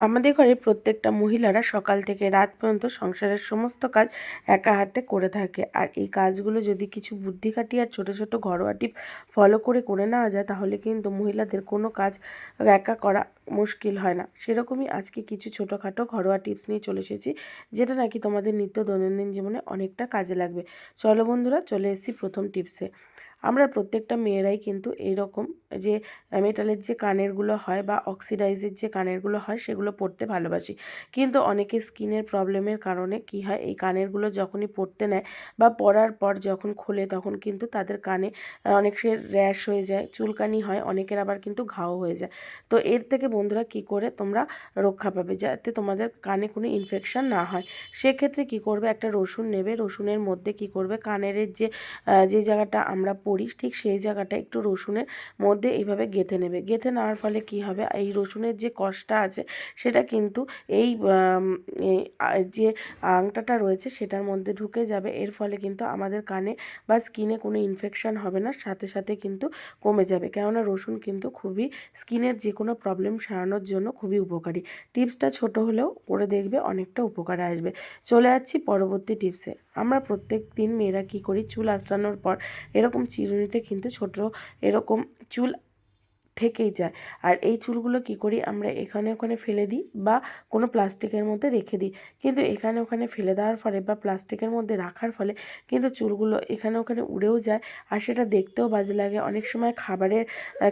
আমাদের ঘরে প্রত্যেকটা মহিলারা সকাল থেকে রাত পর্যন্ত সংসারের সমস্ত কাজ একা হাতে করে থাকে। আর এই কাজগুলো যদি কিছু বুদ্ধি খাটিয়ে আর ছোটো ছোটো ঘরোয়া টিপ ফলো করে করে নেওয়া যায়, তাহলে কিন্তু মহিলাদের কোনো কাজ একা করা মুশকিল হয় না। সেরকমই আজকে কিছু ছোটোখাটো ঘরোয়া টিপস নিয়ে চলে এসেছি, যেটা নাকি তোমাদের নিত্য দৈনন্দিন জীবনে অনেকটা কাজে লাগবে। চলো বন্ধুরা, চলে এসেছি প্রথম টিপসে। আমরা প্রত্যেকটা মেয়েরাই কিন্তু এইরকম যে মেটালের যে কানেরগুলো হয় বা অক্সিডাইজের যে কানেরগুলো হয়, সেগুলো পরতে ভালোবাসি। কিন্তু অনেকে স্কিনের প্রবলেমের কারণে কি হয়, এই কানেরগুলো যখনই পরতে নেয় বা পরার পর যখন খোলে, তখন কিন্তু তাদের কানে অনেকের র্যাশ হয়ে যায়, চুলকানি হয়, অনেকের আবার কিন্তু ঘাও হয়ে যায়। তো এর থেকে বন্ধুরা কি করে, তোমরা রক্ষা পাবে, যাতে তোমাদের কানে কোনো ইনফেকশান না হয়। সেক্ষেত্রে কি করবে, একটা রসুন নেবে, রসুনের মধ্যে কি করবে কানের যে যে জায়গাটা আমরা পড়ি ঠিক সেই জায়গাটা একটু রসুনের মধ্যে এইভাবে গেঁথে নেবে। গেঁথে নেওয়ার ফলে কি হবে? এই রসুনের যে কষটা আছে, সেটা কিন্তু এই যে আংটাটা রয়েছে, সেটার মধ্যে ঢুকে যাবে। এর ফলে কিন্তু আমাদের কানে বা স্কিনে কোনো ইনফেকশান হবে না, সাথে সাথে কিন্তু কমে যাবে। কেননা রসুন কিন্তু খুবই স্কিনের যে কোনো প্রবলেম সারানোর জন্য খুবই উপকারী। টিপসটা ছোট হলেও করে দেখবে, অনেকটা উপকারে আসবে। চলে যাচ্ছি পরবর্তী টিপসে। আমরা প্রত্যেক দিন মেয়েরা কী করি? চুল আঁচড়ানোর পর এরকম চিরুনিতে কিন্তু ছোট এরকম চুল থেকেই যায়। আর এই চুলগুলো কি করি, আমরা এখানে ওখানে ফেলে দিই বা কোনো প্লাস্টিকের মধ্যে রেখে দিই। কিন্তু এখানে ওখানে ফেলে দেওয়ার ফলে বা প্লাস্টিকের মধ্যে রাখার ফলে কিন্তু চুলগুলো এখানে ওখানে উড়েও যায় আর সেটা দেখতেও বাজে লাগে। অনেক সময় খাবারের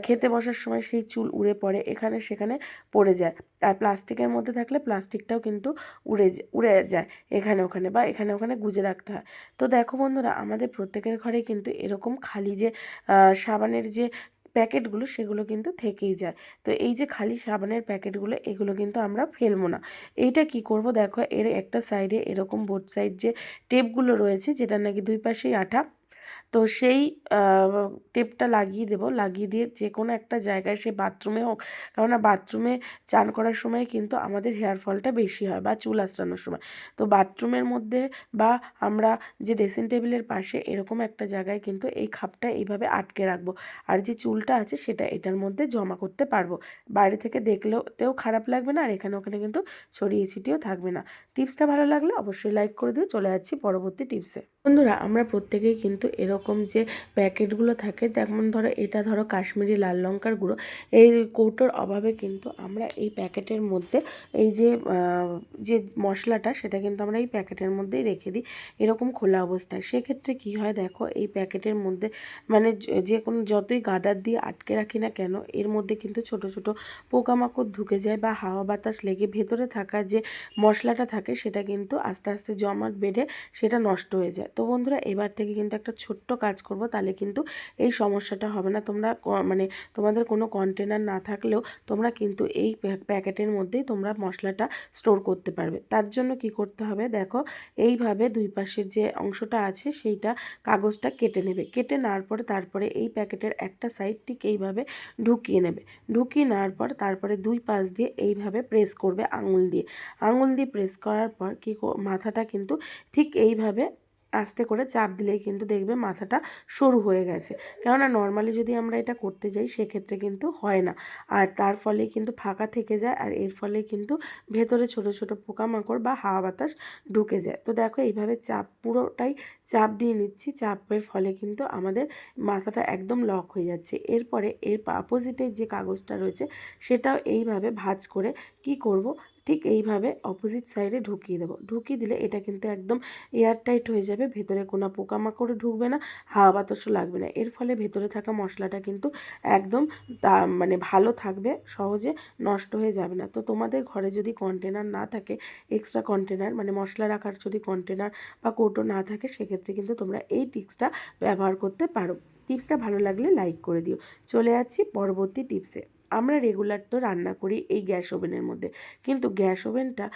খেতে বসার সময় সেই চুল উড়ে পড়ে, এখানে সেখানে পড়ে যায়। আর প্লাস্টিকের মধ্যে থাকলে প্লাস্টিকটাও কিন্তু উড়ে উড়ে যায় এখানে ওখানে বা এখানে ওখানে গুজে রাখতে হয়। তো দেখো বন্ধুরা, আমাদের প্রত্যেকের ঘরে কিন্তু এরকম খালি যে সাবানের যে প্যাকেটগুলো সেগুলো কিন্তু থেকেই যায়। তো এই যে খালি সাবানের প্যাকেটগুলো, এগুলো কিন্তু আমরা ফেলব না। এইটা কি করব? দেখো, এর একটা সাইডে এরকম বোট সাইড যে টেপগুলো রয়েছে, যেটা নাকি দুই পাশেই আঠা তো সেই টেপটা লাগিয়ে দেবো। লাগিয়ে দিয়ে যে কোনো একটা জায়গায় সে বাথরুমে হোক, কেননা বাথরুমে চান করার সময় কিন্তু আমাদের হেয়ার ফলটা বেশি হয় বা চুল আঁচড়ানোর সময়। তো বাথরুমের মধ্যে বা আমরা যে ড্রেসিং টেবিলের পাশে এরকম একটা জায়গায় কিন্তু এই খাপটা এইভাবে আটকে রাখব। আর যে চুলটা আছে সেটা এটার মধ্যে জমা করতে পারব। বাইরে থেকে দেখলেও তেও খারাপ লাগবে না আর এখানে ওখানে কিন্তু ছড়িয়ে ছিটিয়েও থাকবে না। টিপসটা ভালো লাগলে অবশ্যই লাইক করে দিয়ে চলে যাচ্ছি পরবর্তী টিপসে। বন্ধুরা, আমরা প্রত্যেকেই কিন্তু এরকম যে প্যাকেটগুলো থাকে, যেমন ধরো এটা ধরো কাশ্মীরি লাল লঙ্কার গুঁড়ো, এই কৌটোর অভাবে কিন্তু আমরা এই প্যাকেটের মধ্যে এই যে যে মশলাটা সেটা কিন্তু আমরা এই প্যাকেটের মধ্যেই রেখে দিই এরকম খোলা অবস্থায়। সেক্ষেত্রে কি হয় দেখো, এই প্যাকেটের মধ্যে মানে যে কোনো যতই গাডার দিয়ে আটকে রাখি না কেন, এর মধ্যে কিন্তু ছোট ছোট পোকামাকড় ঢুকে যায় বা হাওয়া বাতাস লেগে ভেতরে থাকা যে মশলাটা থাকে সেটা কিন্তু আস্তে আস্তে জমাট বেড়ে সেটা নষ্ট হয়ে যায়। তো বন্ধুরা, এবার থেকে কিন্তু একটা ছোট্ট কাজ করব, তাহলে কিন্তু এই সমস্যাটা হবে না। তোমরা মানে তোমাদের কোনো কন্টেনার না থাকলেও তোমরা কিন্তু এই প্যাকেটের মধ্যেই তোমরা মশলাটা স্টোর করতে পারবে। তার জন্য কি করতে হবে দেখো, এইভাবে দুই পাশের যে অংশটা আছে সেইটা কাগজটা কেটে নেবে। কেটে নেওয়ার পরে তারপরে এই প্যাকেটের একটা সাইড ঠিক এইভাবে ঢুকিয়ে নেবে। ঢুকিয়ে নেওয়ার পর তারপরে দুই পাশ দিয়ে এইভাবে প্রেস করবে আঙুল দিয়ে। আঙুল দিয়ে প্রেস করার পর কি, মাথাটা কিন্তু ঠিক এইভাবে আস্তে করে চাপ দিলেই কিন্তু দেখবে মাথাটা সরু হয়ে গেছে। কেননা নর্মালি যদি আমরা এটা করতে যাই, সেক্ষেত্রে কিন্তু হয় না। আর তার ফলে কিন্তু ফাঁকা থেকে যায় আর এর ফলে কিন্তু ভেতরে ছোট ছোট পোকামাকড় বা হাওয়া বাতাস ঢুকে যায়। তো দেখো, এইভাবে চাপ, পুরোটাই চাপ দিয়ে নিচ্ছি। চাপের ফলে কিন্তু আমাদের মাথাটা একদম লক হয়ে যাচ্ছে। এরপরে এর অপোজিটের যে কাগজটা রয়েছে, সেটাও এইভাবে ভাজ করে কি করব? ঠিক এইভাবে অপোজিট সাইডে ঢুকিয়ে দেবো। ঢুকিয়ে দিলে এটা কিন্তু একদম এয়ারটাইট হয়ে যাবে, ভেতরে কোনো পোকামাকড় ঢুকবে না হাওয়া বাতাসও লাগবে না। এর ফলে ভেতরে থাকা মশলাটা কিন্তু একদম মানে ভালো থাকবে, সহজে নষ্ট হয়ে যাবে না। তো তোমাদের ঘরে যদি কন্টেনার না থাকে এক্সট্রা কন্টেনার মানে মশলা রাখার যদি কন্টেনার বা কৌটো না থাকে, সেক্ষেত্রে কিন্তু তোমরা এই টিপসটা ব্যবহার করতে পারো। টিপসটা ভালো লাগলে লাইক করে দিও। চলে যাচ্ছি পরবর্তী টিপসে আমরা রেগুলার তো রান্না করি এই গ্যাস ওভেনের মধ্যে। কিন্তু গ্যাস ওভেনটা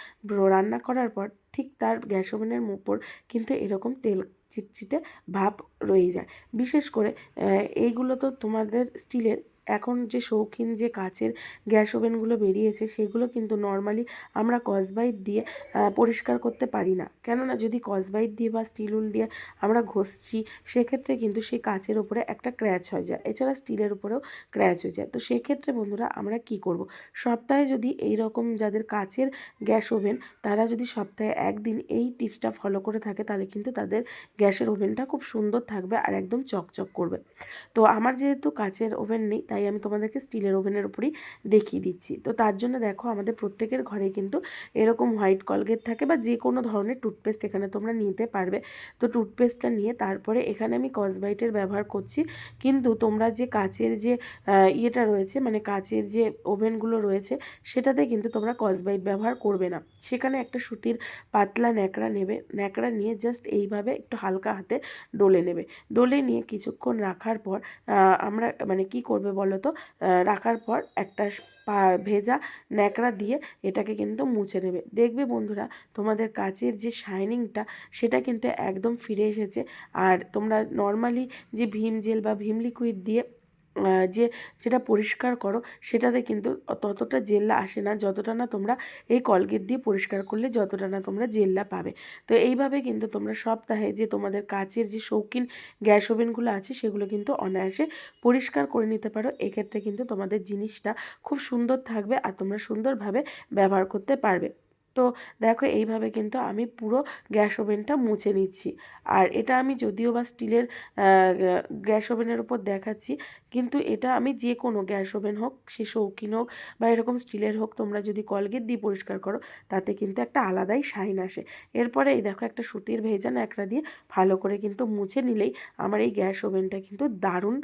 রান্না করার পর ঠিক তার গ্যাস ওভেনের উপর কিন্তু এরকম তেল চিটচিটে ভাব রয়ে যায়। বিশেষ করে এইগুলো তো তোমাদের স্টিলের এখন যে শৌখিন যে কাচের গ্যাস ওভেনগুলো বেরিয়েছে, সেগুলো কিন্তু নর্মালি আমরা কসবাইট দিয়ে পরিষ্কার করতে পারি না। কেননা যদি কসবাইট দিয়ে বা স্টিল উল দিয়ে আমরা ঘষছি, সেক্ষেত্রে কিন্তু সেই কাচের উপরে একটা ক্র্যাচ হয়ে যায়। এছাড়া স্টিলের উপরেও ক্র্যাচ হয়ে যায়। তো সেক্ষেত্রে বন্ধুরা আমরা কি করব? সপ্তাহে যদি এই রকম যাদের কাচের গ্যাস ওভেন, তারা যদি সপ্তাহে একদিন এই টিপসটা ফলো করে থাকে, তাহলে কিন্তু তাদের গ্যাসের ওভেনটা খুব সুন্দর থাকবে আর একদম চকচক করবে। তো আমার যেহেতু কাচের ওভেন নেই তাই আমি তোমাদেরকে স্টিলের ওভেনের উপরেই দেখিয়ে দিচ্ছি। তো তার জন্য দেখো আমাদের প্রত্যেকের ঘরে কিন্তু এরকম হোয়াইট কলগেট থাকে বা যে কোনো ধরনের টুথপেস্ট এখানে তোমরা নিতে পারবে। তো টুথপেস্টটা নিয়ে তারপরে এখানে আমি কসবাইটের ব্যবহার করছি। কিন্তু তোমরা যে কাচের যে ইয়েটা রয়েছে মানে কাচের যে ওভেনগুলো রয়েছে, সেটাতে কিন্তু তোমরা কসবাইট ব্যবহার করবে না। সেখানে একটা সুতির পাতলা ন্যাকড়া নেবে, ন্যাকড়া নিয়ে জাস্ট এইভাবে একটু হালকা হাতে ডলে নেবে। ডলে নিয়ে কিছুক্ষণ রাখার পর আমরা মানে কি করবে বলো তো রাখার পর একটা ভেজা ন্যাকড়া দিয়ে এটাকে কিন্তু মুছে নেবে। দেখবে বন্ধুরা, তোমাদের কাচের যে শাইনিংটা, সেটা কিন্তু একদম ফিরে এসেছে। আর তোমরা নর্মালি যে ভীম জেল বা ভীম লিকুইড দিয়ে যে যেটা পরিষ্কার করো, সেটাতে কিন্তু ততটা জেল্লা আসে না, যতটা না তোমরা এই কলগেট দিয়ে পরিষ্কার করলে যতটা না তোমরা জেল্লা পাবে। তো এইভাবে কিন্তু তোমরা সপ্তাহে যে তোমাদের কাচের যে শৌখিন গ্যাস ওভেনগুলো আছে, সেগুলো কিন্তু অনায়াসে পরিষ্কার করে নিতে পারো। এক্ষেত্রে কিন্তু তোমাদের জিনিসটা খুব সুন্দর থাকবে আর তোমরা সুন্দরভাবে ব্যবহার করতে পারবে। তো দেখো এইভাবে কিন্তু আমি পুরো গ্যাস ওভেনটা মুছে নিচ্ছি। আর এটা আমি যদিও বা স্টিলের গ্যাস ওভেনের উপর দেখাচ্ছি, কিন্তু এটা আমি যে কোনো গ্যাস ওভেন হোক, সে শৌখিন হোক বা এরকম স্টিলের হোক, তোমরা যদি কলগেট দিয়ে পরিষ্কার করো, তাতে কিন্তু একটা আলাদাই শাইন আসে। এরপরে এই দেখো একটা সুতির ভেজা ন্যাকড়া দিয়ে ভালো করে কিন্তু মুছে নিলেই আমার এই গ্যাস ওভেনটা কিন্তু দারুণ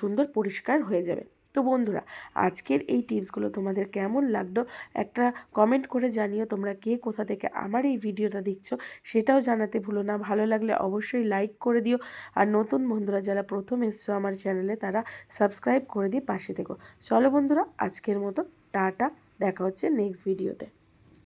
সুন্দর পরিষ্কার হয়ে যাবে। তো বন্ধুরা, আজকের এই টিপসগুলো তোমাদের কেমন লাগল একটা কমেন্ট করে জানিও তোমরা কে কোথা থেকে আমার এই ভিডিওটা দেখছ সেটাও জানাতে ভুলো না। ভালো লাগলে অবশ্যই লাইক করে দিও। আর নতুন বন্ধুরা যারা প্রথম এসছো আমার চ্যানেলে তারা সাবস্ক্রাইব করে দিয়ে পাশে থেকো। চলো বন্ধুরা, আজকের মতো টাটা, দেখা হচ্ছে নেক্সট ভিডিওতে